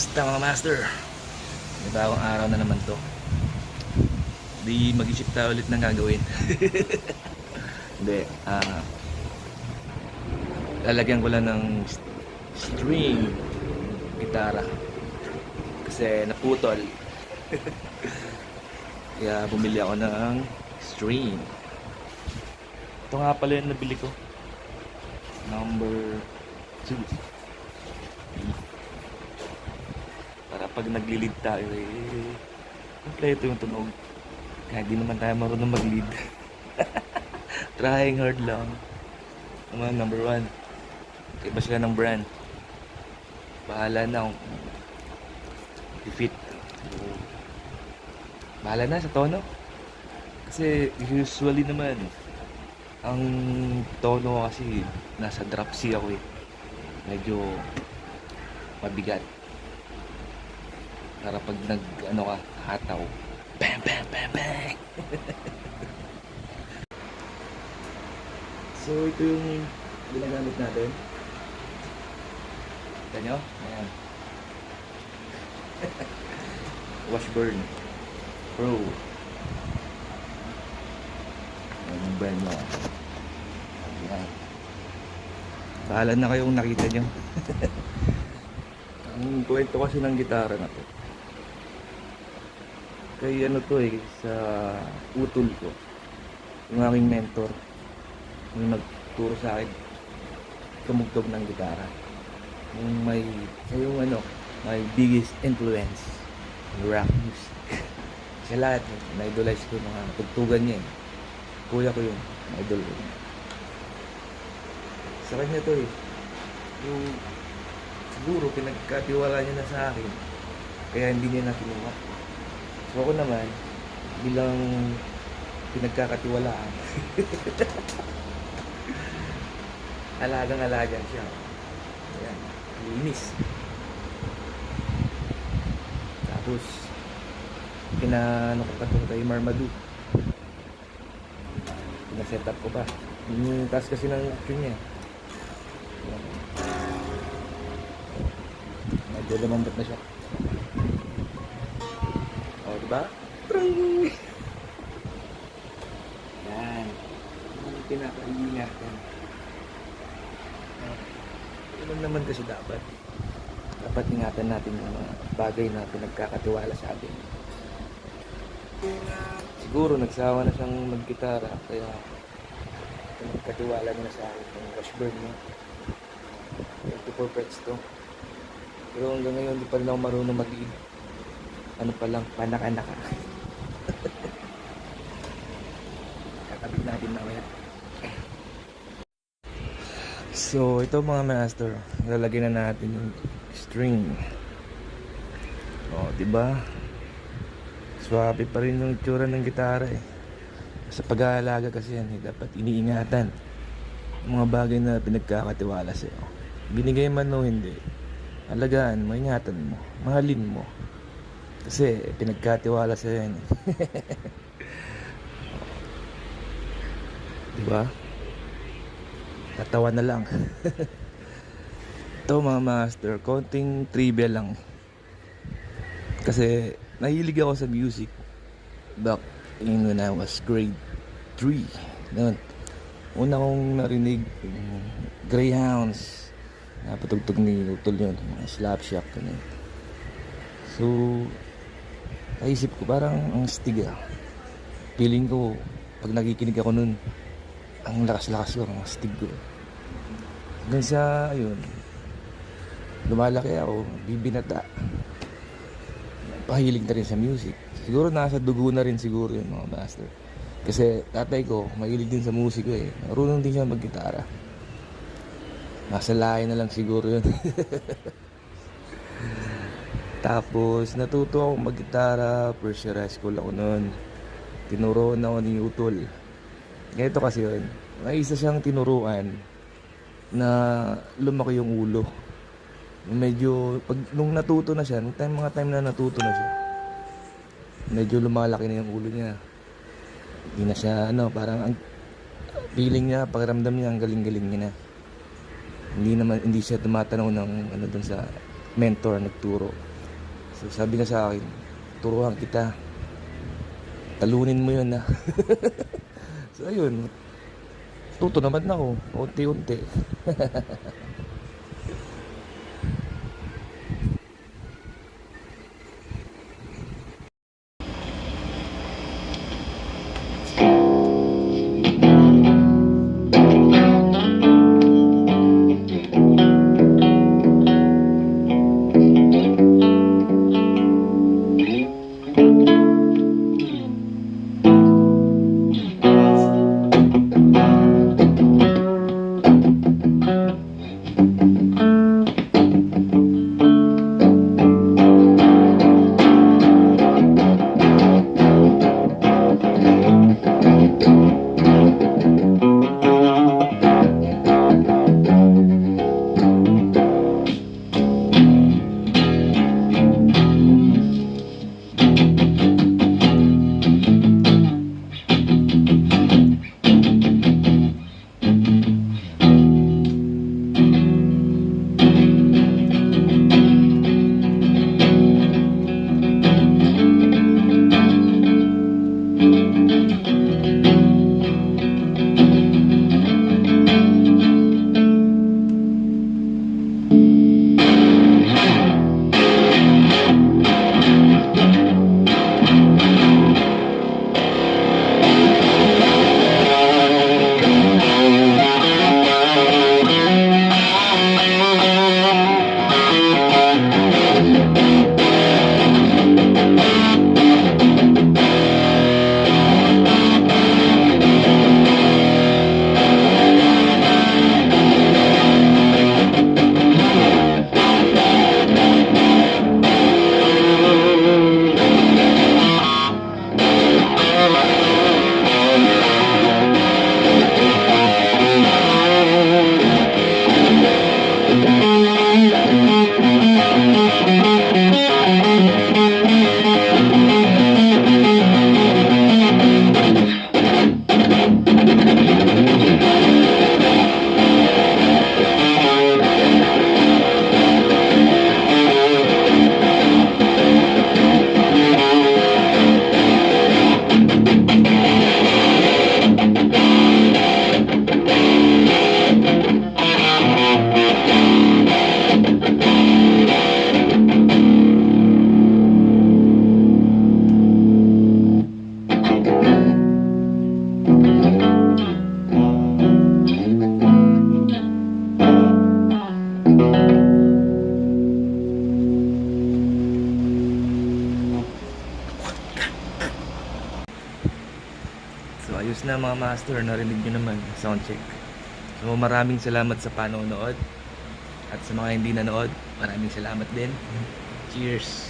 Basta mga master. Bagong araw na naman to. Di mag-isip tayo ulit ng gagawin. Hindi. Ah... lalagyan ko lang ng st- string gitara. Kasi naputol. Kaya bumili ako ng string. Ito nga pala yung nabili ko. Number 2. Para pag naglilid tayo eh, kompleto yung tunog. Kahit di naman tayo marunong mag-lead. Trying hard lang. Naman, number one. Iba sila ng brand. Bahala na kung i-fit. Bahala na sa tono. Kasi usually naman, ang tono kasi nasa drop C ako eh. Medyo mabigat. Para pag nag ano ka, hataw. Bang bang bang bang. so ito yung ginagamit natin. Kita nyo? Ayan. Washburn Pro. Ayan yung brand mo. Ayan. Bahala na kayong nakita nyo. Ang kwento kasi ng gitara na to. Kay ano to eh, sa utol ko. Yung aking mentor. Yung nagturo sa akin tumugtog ng gitara. Yung may, siya yung ano, my biggest influence in rock music. sa lahat, eh, na-idolize ko mga tugtugan niya eh. Kuya ko yun, na-idol ko. Sa kanya to eh, yung siguro pinagkatiwala niya na sa akin, kaya hindi niya na kinuha. So ako naman, bilang pinagkakatiwalaan, alagang-alaga siya. Ayan, linis. Tapos, pinaano ko pa ito kay Marmadu. Pinaset up ko pa. Yung taas kasi ng tune niya. Medyo lumambot na siya. Diba? Tring! Yan. Ang pinakaingatan. Ganun naman kasi dapat. Dapat ingatan natin yung mga bagay na pinagkakatiwala sa atin. Siguro nagsawa na siyang maggitara kaya pinagkatiwala niya na sa akin yung Washburn niya. 24 frets to. Pero hanggang ngayon hindi pa rin ako marunong mag-lead. Ano pa lang, panaka-naka. Kakabit natin mamaya. So, ito mga master, lalagay na natin yung string. O, di ba? Swabe pa rin yung itsura ng gitara eh. Sa pag-aalaga kasi yan, eh, dapat iniingatan. Yung mga bagay na pinagkakatiwala sa'yo. Binigay man o hindi, alagaan mo, ingatan mo, mahalin mo. Kasi pinagkatiwala sa'yo yan di ba? Tatawa na lang. Ito mga master, konting trivia lang. Kasi nahilig ako sa music back in when I was grade 3. Noon. Una kong narinig yung Greyhounds. Napatugtog ni Utol yun. Mga slap shock. Ganun. So, naisip ko parang ang stiga. Feeling ko, pag nakikinig ako nun, ang lakas-lakas ko, ang astig ko. Hanggang sa, ayun, lumalaki ako, bibinata. Pahilig na rin sa music. Siguro nasa dugo na rin siguro yun mga master. Kasi tatay ko, mahilig din sa musiko eh. Marunong din siya maggitara. Nasa lahi na lang siguro yun. Tapos, natuto ako maggitara. High school ako noon. Tinuruan ako ni Utol. Ganito kasi yun. May isa siyang tinuruan na lumaki yung ulo. Medyo, pag, nung natuto na siya, nung time, mga time na natuto na siya, medyo lumalaki na yung ulo niya. Hindi na siya, ano, parang ang feeling niya, pakiramdam niya, ang galing-galing niya na. Hindi naman, hindi siya tumatanong ng, ano, dun sa mentor, nagturo. So sabi na sa akin, turuan kita. Talunin mo yun na. so ayun, tuto naman ako, unti-unti. ayos na mga master, narinig nyo naman, sound check. So maraming salamat sa panonood. At sa mga hindi nanood, maraming salamat din. Cheers!